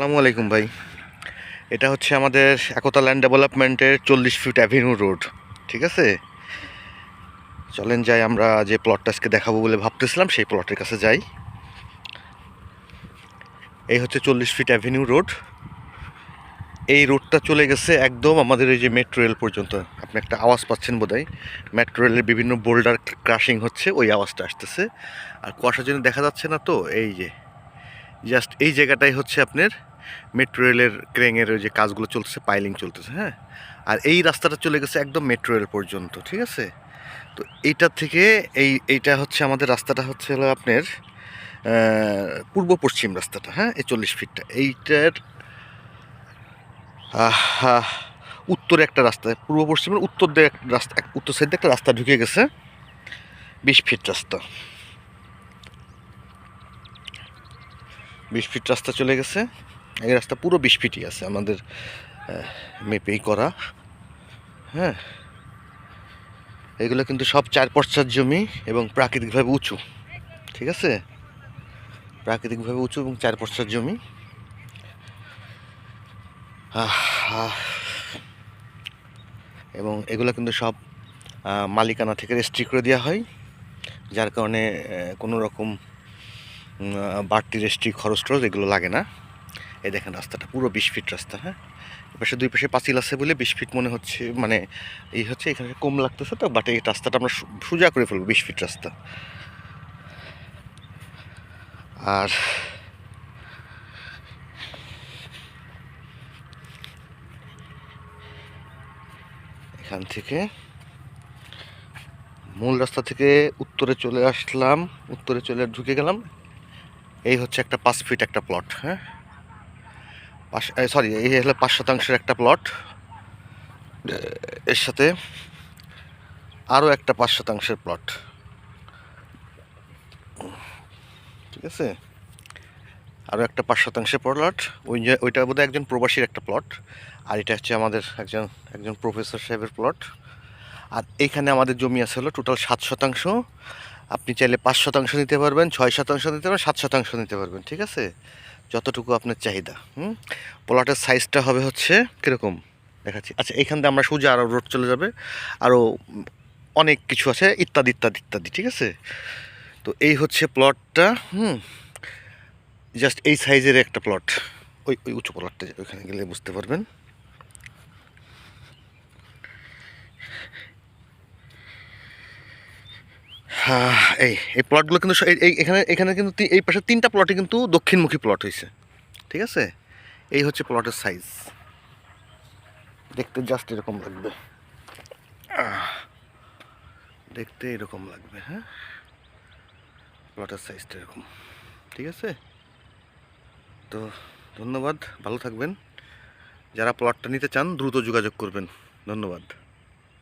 সালামু আলাইকুম ভাই। এটা হচ্ছে আমাদের একতা ল্যান্ড ডেভেলপমেন্টের চল্লিশ ফিট অ্যাভিনিউ রোড ঠিক আছে? চলেন যাই আমরা যে প্লটটা আজকে দেখাবো বলে ভাবতেছিলাম, সেই প্লটের কাছে যাই। এই হচ্ছে চল্লিশ ফিট অ্যাভিনিউ রোড এই রোডটা চলে গেছে একদম আমাদের এই যে মেট্রো রেল পর্যন্ত। আপনি একটা আওয়াজ পাচ্ছেন বোধহয়? মেট্রো রেলের বিভিন্ন বোল্ডার ক্রাশিং হচ্ছে, ওই আওয়াজটা আসতেছে। আর কুয়াশার জন্য দেখা যাচ্ছে না তো, এই যে। জাস্ট এই জায়গাটাই হচ্ছে আপনার মেট্রো রেলের ক্রেঙের ওই যে কাজগুলো চলতেছে পাইলিং চলতেছে হ্যাঁ? আর এই রাস্তাটা চলে গেছে একদম মেট্রো রেল পর্যন্ত, ঠিক আছে? তো এইটা থেকে এই, এইটা হচ্ছে আমাদের রাস্তাটা হচ্ছে হলো আপনার পূর্ব পশ্চিম রাস্তাটা হ্যাঁ? এই চল্লিশ ফিটটা এইটার উত্তরে একটা রাস্তা, পূর্ব পশ্চিমের উত্তর দিয়ে রাস্তা উত্তর সাইডে একটা রাস্তা ঢুকে গেছে, বিশ ফিট রাস্তা। বিশ ফিট রাস্তা চলে গেছে। এই রাস্তা পুরো বিশ ফিটই আছে আমাদের মেপেই করা। হ্যাঁ। এগুলো কিন্তু সব চার পশ্চাৎ জমি এবং প্রাকৃতিকভাবে উঁচু। ঠিক আছে? প্রাকৃতিকভাবে উঁচু এবং চার পশ্চাৎ জমি। এবং এগুলো কিন্তু সব মালিকানা থেকে রেস্ট্রি করে দেওয়া হয়। যার কারণে কোনো রকম বাড়তি রেস্ট্রি খরচ টরচ এগুলো লাগে না। এই দেখেন রাস্তাটা, পুরো বিশ ফিট রাস্তা হ্যাঁ? এপাশে, দুই পাশে পাঁচিল আছে বলে বিশ ফিট মনে হচ্ছে মানে এই হচ্ছে এখানে কম লাগতেছে তো বাট এই রাস্তাটা আমরা সোজা করে ফেলব, বিশ ফিট রাস্তা। আর এখান থেকে মূল রাস্তা থেকে উত্তরে চলে আসলাম, উত্তরে চলে ঢুকে গেলাম। এই হচ্ছে একটা পাঁচ ফিট একটা প্লট হ্যাঁ? পাঁচ সরি এই হলো পাঁচ শতাংশের একটা প্লট এর সাথে আরও একটা পাঁচ শতাংশের প্লট ঠিক আছে? আরও একটা পাঁচ শতাংশের প্লট ওই ওইটা বোধহয় একজন প্রবাসীর একটা প্লট আর এটা হচ্ছে আমাদের একজন একজন প্রফেসর সাহেবের প্লট আর এইখানে আমাদের জমি আছে হলো টোটাল সাত শতাংশ। আপনি চাইলে পাঁচ শতাংশ নিতে পারবেন, ছয় শতাংশ নিতে পারবেন, সাত শতাংশ নিতে পারবেন, ঠিক আছে? যতটুকু আপনার চাহিদা, হুম? প্লটের সাইজটা হবে হচ্ছে কীরকম? দেখাচ্ছি। আচ্ছা এইখান থেকে আমরা সোজা আরও রোড চলে যাবে। আরও অনেক কিছু আছে, ইত্যাদি ইত্যাদি ইত্যাদি, ঠিক আছে? তো এই হচ্ছে প্লটটা হুম? জাস্ট এই সাইজের একটা প্লট ওই ওই উঁচু প্লটটা ওইখানে গেলে বুঝতে পারবেন হ্যাঁ, এই এই প্লটগুলো কিন্তু এখানে এখানে কিন্তু এই পাশে তিনটা প্লটে কিন্তু দক্ষিণমুখী প্লট হয়েছে ঠিক আছে? এই হচ্ছে প্লটের সাইজ দেখতে জাস্ট এরকম লাগবে। দেখতে এরকম লাগবে হ্যাঁ? প্লটের সাইজটা এরকম। ঠিক আছে? তো ধন্যবাদ, ভালো থাকবেন। যারা প্লটটা নিতে চান, দ্রুত যোগাযোগ করবেন। ধন্যবাদ।